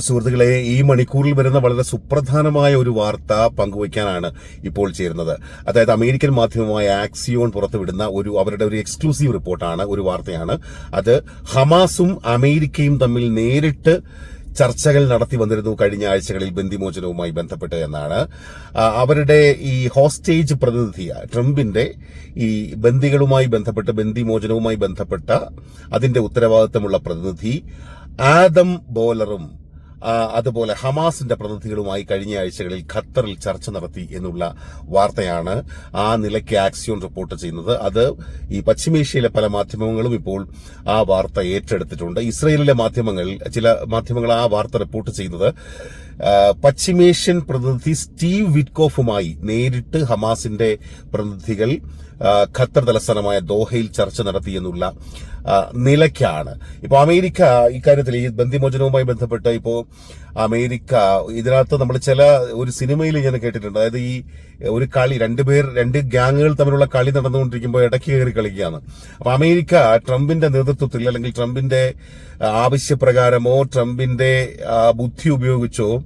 സുഹൃത്തുക്കളെ ഈ മണിക്കൂറിൽ വരുന്ന വളരെ സുപ്രധാനമായ ഒരു വാർത്ത പങ്കുവയ്ക്കാനാണ് ഇപ്പോൾ ചേരുന്നത്. അതായത് അമേരിക്കൻ മാധ്യമമായ ആക്സിയോൺ പുറത്തുവിടുന്ന ഒരു അവരുടെ ഒരു എക്സ്ക്ലൂസീവ് റിപ്പോർട്ടാണ് ഒരു വാർത്തയാണ്. അത് ഹമാസും അമേരിക്കയും തമ്മിൽ നേരിട്ട് ചർച്ചകൾ നടത്തി വന്നിരുന്നു കഴിഞ്ഞ ആഴ്ചകളിൽ ബന്ദിമോചനവുമായി ബന്ധപ്പെട്ട് എന്നാണ്. അവരുടെ ഈ ഹോസ്റ്റേജ് പ്രതിനിധി ട്രംപിന്റെ ഈ ബന്ദികളുമായി ബന്ധപ്പെട്ട് ബന്ദിമോചനവുമായി ബന്ധപ്പെട്ട അതിന്റെ ഉത്തരവാദിത്തമുള്ള പ്രതിനിധി ആദം ബോലറും അതുപോലെ ഹമാസിന്റെ പ്രതിനിധികളുമായി കഴിഞ്ഞ ആഴ്ചകളിൽ ഖത്തറിൽ ചർച്ച നടത്തി എന്നുള്ള വാർത്തയാണ് ആ നിലയ്ക്ക് ആക്സിയോൺ റിപ്പോർട്ട് ചെയ്യുന്നത്. അത് ഈ പശ്ചിമേഷ്യയിലെ പല മാധ്യമങ്ങളും ഇപ്പോൾ ആ വാർത്ത ഏറ്റെടുത്തിട്ടുണ്ട്. ഇസ്രയേലിലെ മാധ്യമങ്ങൾ ചില മാധ്യമങ്ങൾ ആ വാർത്ത റിപ്പോർട്ട് ചെയ്യുന്നത് പശ്ചിമേഷ്യൻ പ്രതിനിധി സ്റ്റീവ് വിറ്റ്കോഫുമായി നേരിട്ട് ഹമാസിന്റെ പ്രതിനിധികൾ ഖത്തർ തലസ്ഥാനമായ ദോഹയിൽ ചർച്ച നടത്തിയെന്നുള്ള നിലയ്ക്കാണ്. ഇപ്പൊ അമേരിക്ക ഇക്കാര്യത്തിൽ ഈ ബന്ധിമോചനവുമായി ബന്ധപ്പെട്ട് ഇപ്പോ അമേരിക്ക ഇതിനകത്ത് നമ്മൾ ചില ഒരു സിനിമയിൽ ഞാൻ കേട്ടിട്ടുണ്ട്. അതായത് ഈ ഒരു കളി രണ്ടുപേർ രണ്ട് ഗ്യാങ്ങുകൾ തമ്മിലുള്ള കളി നടന്നുകൊണ്ടിരിക്കുമ്പോൾ ഇടയ്ക്ക് കയറി കളിക്കുകയാണ്. അപ്പൊ അമേരിക്ക ട്രംപിന്റെ നേതൃത്വത്തിൽ അല്ലെങ്കിൽ ട്രംപിന്റെ ആവശ്യപ്രകാരമോ ട്രംപിന്റെ ബുദ്ധി ഉപയോഗിച്ചോ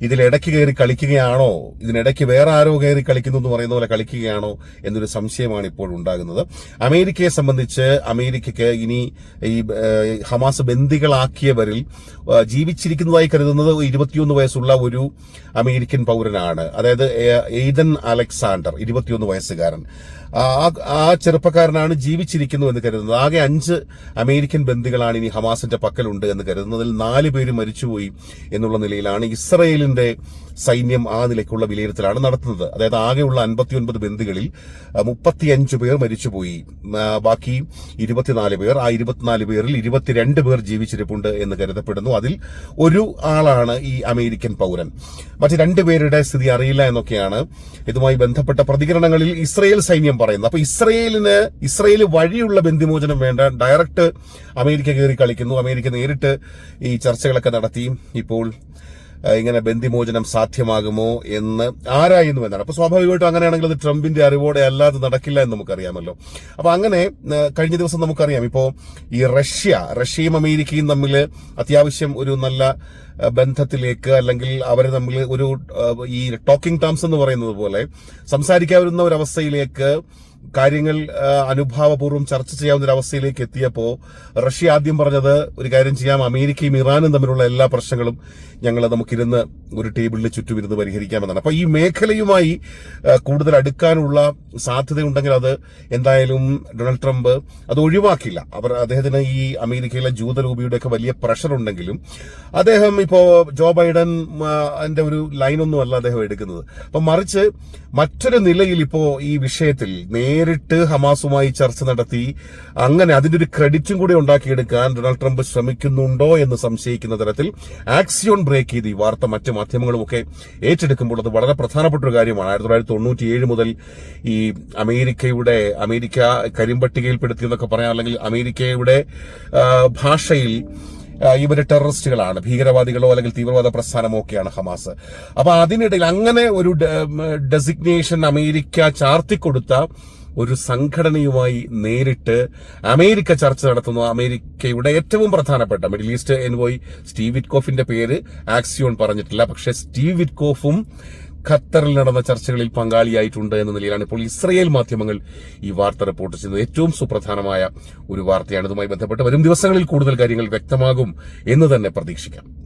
ഇതിൽ ഇടയ്ക്ക് കയറി കളിക്കുകയാണോ? ഇതിനിടയ്ക്ക് വേറെ ആരോ കയറി കളിക്കുന്നു എന്ന് പറയുന്ന പോലെ കളിക്കുകയാണോ എന്നൊരു സംശയമാണ് ഇപ്പോൾ ഉണ്ടാകുന്നത്. അമേരിക്കയെ സംബന്ധിച്ച് അമേരിക്കയ്ക്ക് ഇനി ഈ ഹമാസ് ബന്ദികളാക്കിയവരിൽ ജീവിച്ചിരിക്കുന്നതായി കരുതുന്നത് ഇരുപത്തിയൊന്ന് വയസ്സുള്ള ഒരു അമേരിക്കൻ പൗരനാണ്. അതായത് എയ്തൻ അലക്സാണ്ടർ ഇരുപത്തിയൊന്ന് വയസ്സുകാരൻ. ആ ചെറുപ്പക്കാരനാണ് ജീവിച്ചിരിക്കുന്നു എന്ന് കരുതുന്നത്. ആകെ അഞ്ച് അമേരിക്കൻ ബന്ദികളാണ് ഇനി ഹമാസിന്റെ പക്കലുണ്ട് എന്ന് കരുതുന്നതിൽ നാല് പേര് മരിച്ചുപോയി എന്നുള്ള നിലയിലാണ് ഇസ്രയേലിന്റെ സൈന്യം ആ നിലയ്ക്കുള്ള വിലയിരുത്തലാണ് നടത്തുന്നത്. അതായത് ആകെയുള്ള അൻപത്തിയൊൻപത് ബന്ദികളിൽ മുപ്പത്തിയഞ്ച് പേർ മരിച്ചുപോയി. ബാക്കി ഇരുപത്തിനാല് പേർ ആ ഇരുപത്തിനാല് പേരിൽ ഇരുപത്തിരണ്ട് പേർ ജീവിച്ചിരിപ്പുണ്ട് എന്ന് കരുതപ്പെടുന്നു. അതിൽ ഒരു ആളാണ് ഈ അമേരിക്കൻ പൗരൻ. മറ്റ് രണ്ടുപേരുടെ സ്ഥിതി അറിയില്ല എന്നൊക്കെയാണ് ഇതുമായി ബന്ധപ്പെട്ട പ്രതികരണങ്ങളിൽ ഇസ്രയേൽ സൈന്യം പറയുന്നത്. അപ്പൊ ഇസ്രയേലിന് ഇസ്രയേൽ വഴിയുള്ള ബന്ധിമോചനം വേണ്ട. ഡയറക്റ്റ് അമേരിക്ക കയറി കളിക്കുന്നു. അമേരിക്ക നേരിട്ട് ഈ ചർച്ചകളൊക്കെ നടത്തി. ഇപ്പോൾ ഇങ്ങനെ ബന്ധിമോചനം സാധ്യമാകുമോ എന്ന് ആരായുന്നു എന്നാണ്. അപ്പൊ സ്വാഭാവികമായിട്ടും അങ്ങനെയാണെങ്കിൽ അത് ട്രംപിന്റെ അറിവോടെ അല്ലാതെ നടക്കില്ല എന്ന് നമുക്കറിയാമല്ലോ. അപ്പൊ അങ്ങനെ കഴിഞ്ഞ ദിവസം നമുക്കറിയാം. ഇപ്പോ ഈ റഷ്യ റഷ്യയും അമേരിക്കയും തമ്മിൽ അത്യാവശ്യം ഒരു നല്ല ബന്ധത്തിലേക്ക് അല്ലെങ്കിൽ അവർ തമ്മിൽ ഒരു ഈ ടോക്കിംഗ് ടേംസ് എന്ന് പറയുന്നത് പോലെ സംസാരിക്കാവുന്ന ഒരു അവസ്ഥയിലേക്ക് കാര്യങ്ങൾ അനുഭാവപൂർവം ചർച്ച ചെയ്യാവുന്ന ഒരു അവസ്ഥയിലേക്ക് എത്തിയപ്പോൾ റഷ്യ ആദ്യം പറഞ്ഞത് ഒരു കാര്യം ചെയ്യാം അമേരിക്കയും ഇറാനും തമ്മിലുള്ള എല്ലാ പ്രശ്നങ്ങളും ഞങ്ങൾ നമുക്കിരുന്ന് ഒരു ടേബിളിന് ചുറ്റും ഇരുന്ന് പരിഹരിക്കാമെന്നാണ്. അപ്പോൾ ഈ മേഖലയുമായി കൂടുതൽ അടുക്കാനുള്ള സാധ്യതയുണ്ടെങ്കിൽ അത് എന്തായാലും ഡൊണാൾഡ് ട്രംപ് അത് ഒഴിവാക്കില്ല. അവർ അദ്ദേഹത്തിന് ഈ അമേരിക്കയിലെ ജൂതരൂപിയുടെ ഒക്കെ വലിയ പ്രഷർ ഉണ്ടെങ്കിലും അദ്ദേഹം ഇപ്പോൾ ജോ ബൈഡൻ അതിന്റെ ഒരു ലൈനൊന്നും അല്ല അദ്ദേഹം എടുക്കുന്നത്. അപ്പൊ മറിച്ച് മറ്റൊരു നിലയിൽ ഇപ്പോൾ ഈ വിഷയത്തിൽ നേരിട്ട് ഹമാസുമായി ചർച്ച നടത്തി അങ്ങനെ അതിന്റെ ഒരു ക്രെഡിറ്റും കൂടി ഉണ്ടാക്കിയെടുക്കാൻ ഡൊണാൾഡ് ട്രംപ് ശ്രമിക്കുന്നുണ്ടോ എന്ന് സംശയിക്കുന്ന തരത്തിൽ ആക്സിയോൺ ബ്രേക്ക് ചെയ്ത് ഈ വാർത്ത മറ്റ് മാധ്യമങ്ങളും ഒക്കെ ഏറ്റെടുക്കുമ്പോൾ അത് വളരെ പ്രധാനപ്പെട്ട ഒരു കാര്യമാണ്. ആയിരത്തി തൊള്ളായിരത്തി തൊണ്ണൂറ്റിയേഴ് മുതൽ ഈ അമേരിക്കയുടെ അമേരിക്ക കരിമ്പട്ടികയിൽപ്പെടുത്തി എന്നൊക്കെ പറയാം അല്ലെങ്കിൽ അമേരിക്കയുടെ ഭാഷയിൽ ഇവർ ടെററിസ്റ്റുകളാണ് ഭീകരവാദികളോ അല്ലെങ്കിൽ തീവ്രവാദ പ്രസ്ഥാനമോ ഒക്കെയാണ് ഹമാസ്. അപ്പൊ അതിനിടയിൽ അങ്ങനെ ഒരു ഡെസിഗ്നേഷൻ അമേരിക്ക ചാർത്തിക്കൊടുത്ത ഒരു സംഘടനയുമായി നേരിട്ട് അമേരിക്ക ചർച്ച നടത്തുന്നു അമേരിക്കയുടെ ഏറ്റവും പ്രധാനപ്പെട്ട മിഡിൽ ഈസ്റ്റ് എൻവോയ് സ്റ്റീവ് വിറ്റ്കോഫിന്റെ പേര് ആക്സിയോൺ പറഞ്ഞിട്ടില്ല. പക്ഷേ സ്റ്റീവ് വിറ്റ്കോഫും ഖത്തറിൽ നടന്ന ചർച്ചകളിൽ പങ്കാളിയായിട്ടുണ്ട് എന്ന നിലയിലാണ് ഇപ്പോൾ ഇസ്രയേൽ മാധ്യമങ്ങൾ ഈ വാർത്ത റിപ്പോർട്ട് ചെയ്യുന്നത്. ഏറ്റവും സുപ്രധാനമായ ഒരു വാർത്തയാണ്. ഇതുമായി ബന്ധപ്പെട്ട് വരും ദിവസങ്ങളിൽ കൂടുതൽ കാര്യങ്ങൾ വ്യക്തമാകും എന്ന് തന്നെ പ്രതീക്ഷിക്കാം.